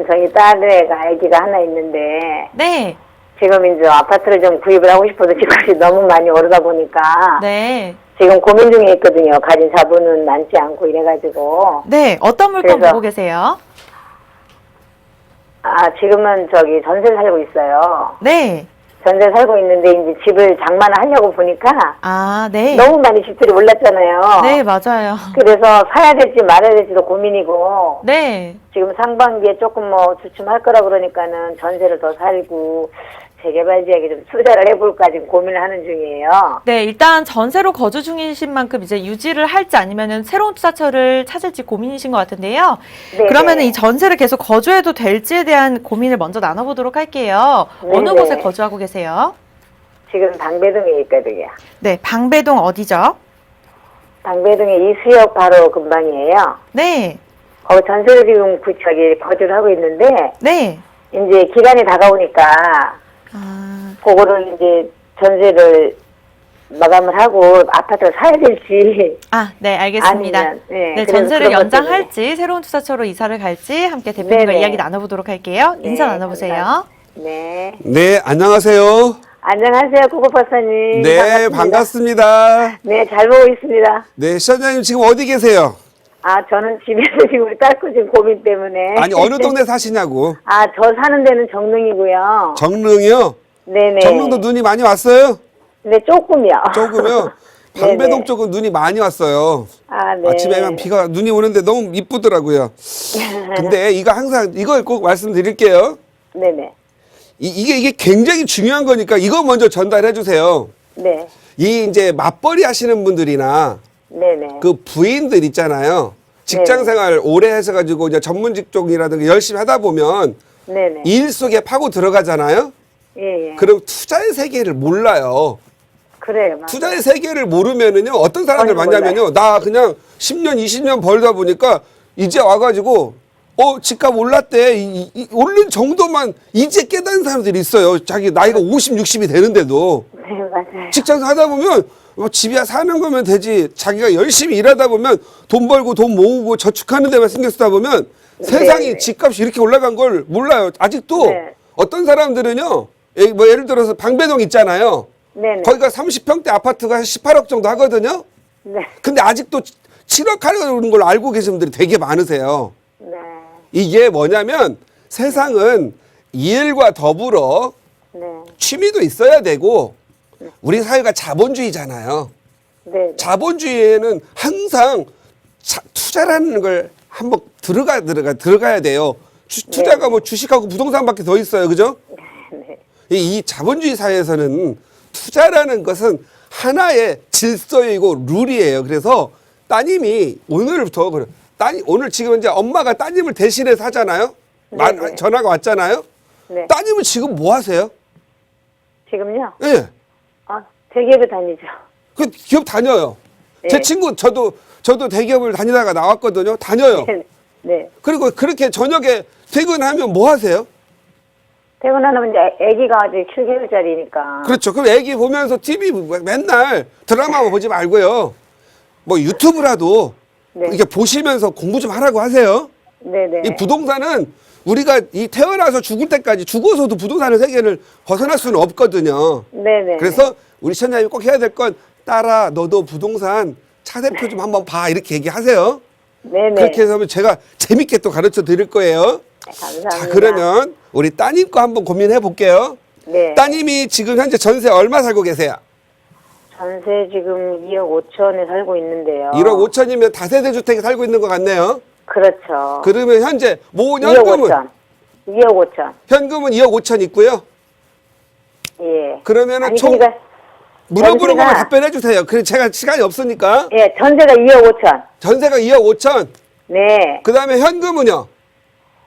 저는 저희 딸애가 아기가 하나 있는데 네. 지금 이제 아파트를 좀 구입을 하고 싶어도 집값이 너무 많이 오르다 보니까 네. 지금 고민 중에 있거든요. 가진 자본은 많지 않고 이래가지고 네. 어떤 물건 그래서- 보고 계세요? 아 지금은 저기 전세 살고 있어요. 네. 전세 살고 있는데 이제 집을 장만을 하려고 보니까 아, 네. 너무 많이 집들이 올랐잖아요. 네, 맞아요. 그래서 사야 될지 말아야 될지도 고민이고 네. 지금 상반기에 조금 뭐 주춤할 거라 그러니까는 전세를 더 살고 재개발 지역에 좀 투자를 해볼까 지금 고민을 하는 중이에요. 네, 일단 전세로 거주 중이신 만큼 이제 유지를 할지 아니면은 새로운 투자처를 찾을지 고민이신 것 같은데요. 네, 그러면은 네. 이 전세를 계속 거주해도 될지에 대한 고민을 먼저 나눠보도록 할게요. 네, 어느 네. 곳에 거주하고 계세요? 지금 방배동에 있거든요. 네, 방배동 어디죠? 방배동에 이수역 바로 근방이에요. 네, 거기 전세를 지금 구- 저기 거주를 하고 있는데 네. 이제 기간이 다가오니까 아, 그거를 이제 전세를 마감을 하고 아파트를 사야 될지 아, 네, 알겠습니다. 아니면, 네, 네, 그래서 전세를 그런 것 연장할지 새로운 투자처로 이사를 갈지 함께 대표님과 네네. 이야기 나눠보도록 할게요. 인사 네, 나눠보세요. 감사합니다. 네. 네, 안녕하세요. 안녕하세요, 구구박사님. 네, 반갑습니다. 네, 잘 보고 있습니다. 네, 시장님 지금 어디 계세요? 아, 저는 집에서 지금 우리 딸고 지금 고민 때문에. 아니, 어느 동네 사시냐고. 아, 저 사는 데는 정릉이고요. 정릉이요? 네네. 정릉도 눈이 많이 왔어요? 네, 조금이요. 조금요? 방배동 쪽은 눈이 많이 왔어요. 아, 네. 아침에만 비가, 눈이 오는데 너무 이쁘더라고요. 근데 이거 항상, 이걸 꼭 말씀드릴게요. 네네. 이, 이게, 이게 굉장히 중요한 거니까 이거 먼저 전달해 주세요. 네. 이 이제 맞벌이 하시는 분들이나 네네. 그 부인들 있잖아요. 직장 네. 생활 오래 해서 가지고 이제 전문 직종이라든가 열심히 하다 보면 네네. 일 속에 파고 들어가잖아요. 예, 예. 그럼 투자의 세계를 몰라요. 그래요. 맞아요. 투자의 세계를 모르면은요 어떤 사람들 전혀 많냐면요 나 그냥 10년 20년 벌다 보니까 이제 와가지고 어 집값 올랐대 이, 이, 오른 정도만 이제 깨닫는 사람들이 있어요 자기 나이가 50, 60이 되는데도 네, 맞아요. 직장 하다 보면 뭐 집이야 사는 거면 되지 자기가 열심히 일하다 보면 돈 벌고 돈 모으고 저축하는 데만 신경 쓰다 보면 세상이 네. 집값이 이렇게 올라간 걸 몰라요 아직도 네. 어떤 사람들은요 예, 뭐 예를 들어서 방배동 있잖아요 네네. 거기가 30평대 아파트가 한 18억 정도 하거든요 네. 근데 아직도 7억 하려는 걸 알고 계신 분들이 되게 많으세요 네. 이게 뭐냐면 세상은 일과 더불어 네. 취미도 있어야 되고 우리 사회가 자본주의잖아요. 네. 자본주의에는 항상 자- 투자라는 걸 한번 들어가 들어가 들어가야 돼요. 주- 투자가 뭐 주식하고 부동산밖에 더 있어요, 그죠? 네. 이, 이 자본주의 사회에서는 투자라는 것은 하나의 질서이고 룰이에요. 그래서 따님이 오늘부터 그래. 따님 오늘 지금 이제 엄마가 따님을 대신해서 하잖아요. 마- 네네. 전화가 왔잖아요. 네. 따님은 지금 뭐 하세요? 지금요? 예. 아, 대기업에 다니죠. 그 기업 다녀요. 네. 제 친구 저도 저도 대기업을 다니다가 나왔거든요. 다녀요. 네. 네. 그리고 그렇게 저녁에 퇴근하면 뭐 하세요? 퇴근하면 이제 애기가 아직 7개월짜리니까. 그렇죠. 그럼 애기 보면서 TV 맨날 드라마 보지 말고요. 뭐 유튜브라도 네. 이렇게 보시면서 공부 좀 하라고 하세요. 네네. 이 부동산은 우리가 이 태어나서 죽을 때까지 죽어서도 부동산의 세계를 벗어날 수는 없거든요. 네네. 그래서 우리 시청자님이 꼭 해야 될 건 딸아 너도 부동산 차 대표 좀 한번 봐 이렇게 얘기하세요. 네네. 그렇게 해서 제가 재밌게 또 가르쳐 드릴 거예요. 감사합니다. 자 그러면 우리 따님 거 한번 고민해 볼게요. 네. 따님이 지금 현재 전세 얼마 살고 계세요? 전세 지금 2억 5천에 살고 있는데요. 1억 5천이면 다세대 주택에 살고 있는 것 같네요. 그렇죠. 그러면 현재 모 2억 현금은 5천. 2억 5천. 현금은 2억 5천 있고요. 예. 그러면은 아니, 총 그러니까, 물어보는 전세가- 거만 답변해 주세요. 그래 제가 시간이 없으니까 예, 전세가 2억 5천. 전세가 2억 5천. 네. 그다음에 현금은요?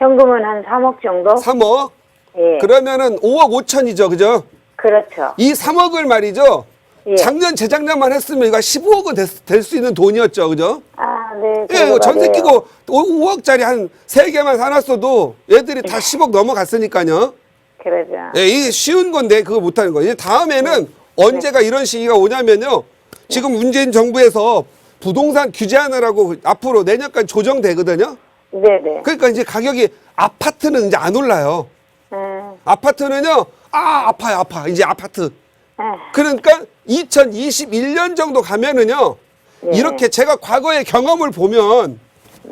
현금은 한 3억 정도? 3억. 예. 그러면은 5억 5천이죠. 그죠? 그렇죠. 이 3억을 말이죠. 예. 작년 재작년만 했으면 이거 15억은 될 수 있는 돈이었죠. 그죠? 아, 네. 예, 전세. 끼고 5억짜리 한 세개만 사놨어도 애들이 다 10억 넘어갔으니까요. 그러죠. 예, 이게 쉬운 건데 그거 못하는 거예요. 이제 다음에는 언제가 이런 시기가 오냐면요. 지금 문재인 정부에서 부동산 규제하느라고 앞으로 내년까지 조정되거든요. 네네. 그러니까 이제 가격이 아파트는 이제 안 올라요. 음, 아파트는요, 아, 아파요, 아파. 이제 아파트. 아, 그러니까 2021년 정도 가면은요, 네. 이렇게 제가 과거의 경험을 보면,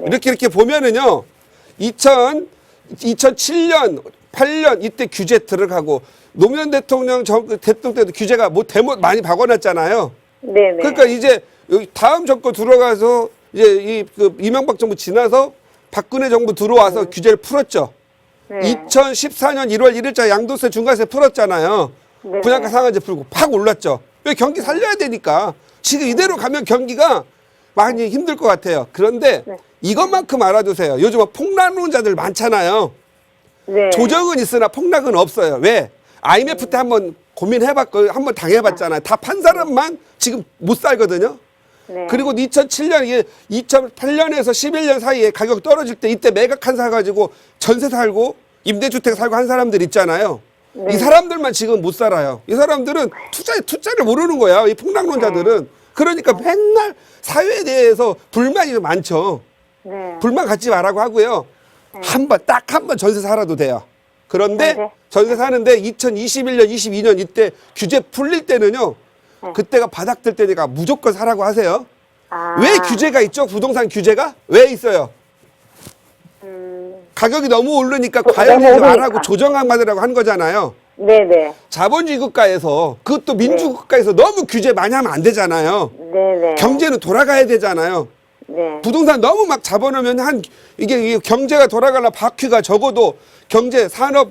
이렇게 이렇게 보면은요, 2000, 2007년, 8년 이때 규제 들어가고, 노무현 대통령 정, 대통령 때도 규제가 뭐 대못 많이 박아놨잖아요. 네네. 그러니까 이제 여기 다음 정권 들어가서 이제 이 그 이명박 정부 지나서 박근혜 정부 들어와서 규제를 풀었죠. 네. 2014년 1월 1일자 양도세 중과세 풀었잖아요. 네. 분양가 상한제 풀고 팍 올랐죠. 왜 경기 살려야 되니까 지금 이대로 가면 경기가 많이 힘들 것 같아요. 그런데 네. 이것만큼 알아두세요. 요즘 폭락론자들 많잖아요. 네. 조정은 있으나 폭락은 없어요. 왜? IMF 때 한번 고민해봤고 한번 당해봤잖아요. 다 판 사람만 지금 못 살거든요. 네. 그리고 2007년 이게 2008년에서 11년 사이에 가격 떨어질 때 이때 매각한 사 가지고 전세 살고 임대주택 살고 한 사람들 있잖아요. 네. 이 사람들만 지금 못 살아요. 이 사람들은 투자 투자를 모르는 거야. 이 폭락론자들은. 그러니까 맨날 사회에 대해서 불만이 좀 많죠. 네. 불만 갖지 말라고 하고요. 한번 딱 한 번 전세 살아도 돼요. 그런데 네. 전세 사는데 2021년, 22년 이때 규제 풀릴 때는요. 그때가 바닥 들 때니까 무조건 사라고 하세요. 아. 왜 규제가 있죠? 부동산 규제가 왜 있어요? 음, 가격이 너무 오르니까 어, 과열하지 너무 오르니까. 조정안 받으라고 한 거잖아요. 네네. 자본주의 국가에서 그것도 민주 국가에서 너무 규제 많이 하면 안 되잖아요. 네네. 경제는 돌아가야 되잖아요. 네. 부동산 너무 막 잡아놓으면 한 이게, 이게 경제가 돌아가려 바퀴가 적어도 경제 산업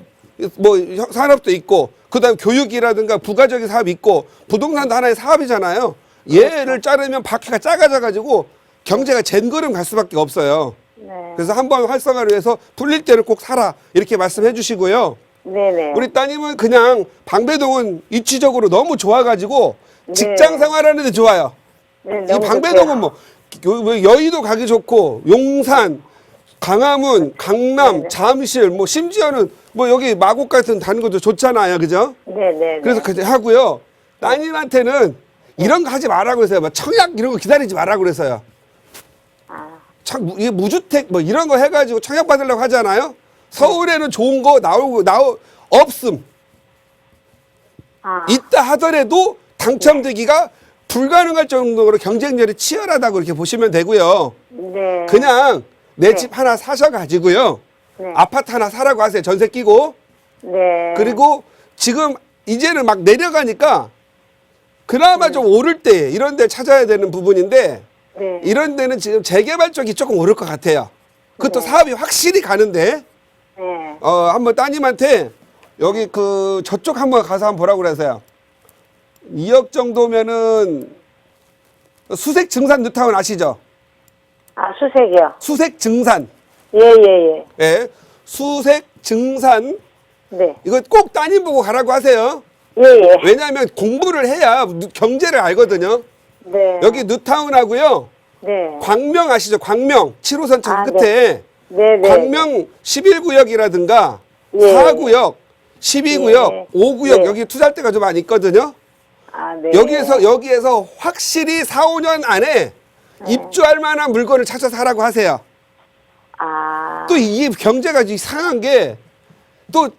뭐 혀- 산업도 있고 그다음 교육이라든가 부가적인 사업이 있고 부동산도 하나의 사업이잖아요. 얘를 자르면 바퀴가 작아져 가지고 경제가 젠걸음 갈 수밖에 없어요. 네. 그래서 한번 활성화를 위해서 풀릴 때는 꼭 사라 이렇게 말씀해 주시고요. 네네. 우리 따님은 그냥 방배동은 위치적으로 너무 좋아가지고 네. 직장 생활하는데 좋아요. 네, 이 너무 방배동은. 뭐 여- 뭐 여의도 가기 좋고 용산, 강화문, 강남, 네네. 잠실 뭐 심지어는 뭐 여기 마곡 같은 다는 것도 좋잖아요, 그죠? 네네. 그래서 그렇게 하고요. 따님한테는 이런 거 하지 말라고 그랬어요. 막 청약 이런 거 기다리지 말라고 그랬어요. 아, 참 무- 이게 무주택 뭐 이런 거 해가지고 청약 받으려고 하잖아요. 서울에는 좋은 거 나오고 나오 없음. 아, 있다 하더라도 당첨되기가 불가능할 정도로 경쟁률이 치열하다고 이렇게 보시면 되고요. 네. 그냥 내 네. 집 하나 사셔가지고요. 네. 아파트 하나 사라고 하세요. 전세 끼고. 네. 그리고 지금 이제는 막 내려가니까 그나마 좀 오를 때 이런 데 찾아야 되는 부분인데 네. 이런 데는 지금 재개발 쪽이 조금 오를 것 같아요. 그것도 네. 사업이 확실히 가는데 네. 어 한번 따님한테 여기 그 저쪽 한번 가서 한번 보라고 그래서요. 2억 정도면은 수색 증산 뉴타운 아시죠? 아, 수색이요. 수색 증산. 예, 예, 예. 예. 수색 증산 네. 이거 꼭 따님 보고 가라고 하세요. 예, 예. 왜냐하면 공부를 해야 누- 경제를 알거든요. 네. 여기 뉴타운하고요. 네. 광명 아시죠? 광명 7호선 차 아, 끝에 네, 네. 광명 11구역이라든가 예. 4구역, 12구역, 예. 5구역 예. 여기 투자할 때가 좀 많이 있거든요. 아, 네. 여기에서 여기에서 확실히 4, 5년 안에 네. 입주할 만한 물건을 찾아서 하라고 하세요. 아. 또이 경제가 이상한 게또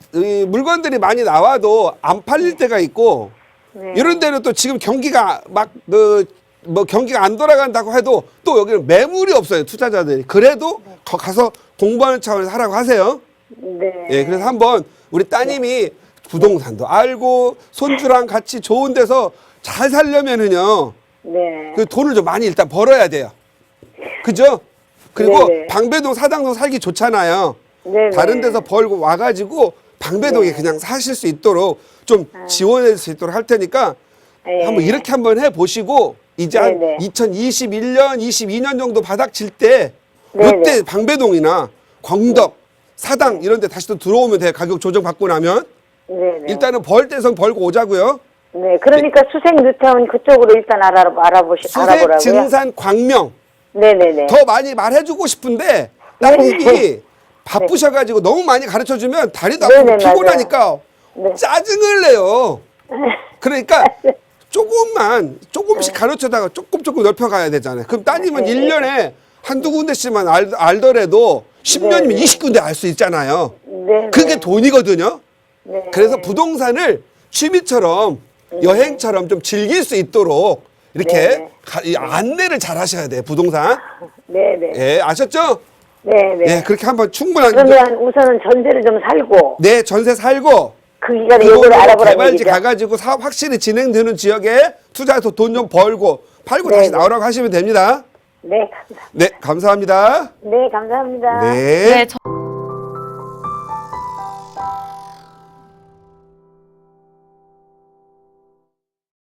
물건들이 많이 나와도 안 팔릴 때가 있고 네. 이런 데는 또 지금 경기가 막 그 뭐 경기가 안 돌아간다고 해도 또 여기는 매물이 없어요 투자자들이 그래도 거 가서 공부하는 차원에서 하라고 하세요. 네. 예, 그래서 한번 우리 따님이 부동산도 알고 손주랑 같이 좋은 데서 잘 살려면은요 네. 그 돈을 좀 많이 일단 벌어야 돼요. 그죠? 그리고 네네. 방배동 사당동 살기 좋잖아요. 네네. 다른 데서 벌고 와가지고 방배동에 네. 그냥 사실 수 있도록 좀 지원할 수 있도록 할 테니까 네. 한번 이렇게 한번 해 보시고 이제 한 네네. 2021년, 22년 정도 바닥 칠 때 네네. 이때 방배동이나 광덕, 사당 이런 데 다시 또 들어오면 돼요. 가격 조정 받고 나면 네, 네. 일단은 벌 때선 벌고 오자고요. 네. 그러니까 수색 뉴타운 그쪽으로 일단 알아 알아보시 수색 알아보라고요. 증산 광명 네, 네, 네. 더 많이 말해주고 싶은데 따님이 바쁘셔가지고 너무 많이 가르쳐주면 다리도 아프고 네 네, 피곤하니까 네. 짜증을 내요. 그러니까 조금만 조금씩 가르쳐다가 조금 조금 넓혀가야 되잖아요. 그럼 따님은 네. 일년에 한두 군데씩만 알, 알더라도 10년이면 네, 네. 20군데 알 수 있잖아요. 네. 그게 네. 돈이거든요. 네. 그래서 부동산을 취미처럼 여행처럼 좀 즐길 수 있도록 이렇게 네. 가- 이 안내를 잘 하셔야 돼요. 부동산. 네, 네. 예, 아셨죠? 네, 네. 예, 그렇게 한번 충분한 그러면 우선은 전세를 좀 살고 네, 전세 살고 그 기간에 그 요거를 돈으로 알아보라는 개발지 얘기죠. 가가지고 사업 확실히 진행되는 지역에 투자해서 돈 좀 벌고 팔고 네, 다시 네. 나오라고 하시면 됩니다. 네, 감사. 네, 감사합니다. 네, 감사합니다. 네. 네, 저-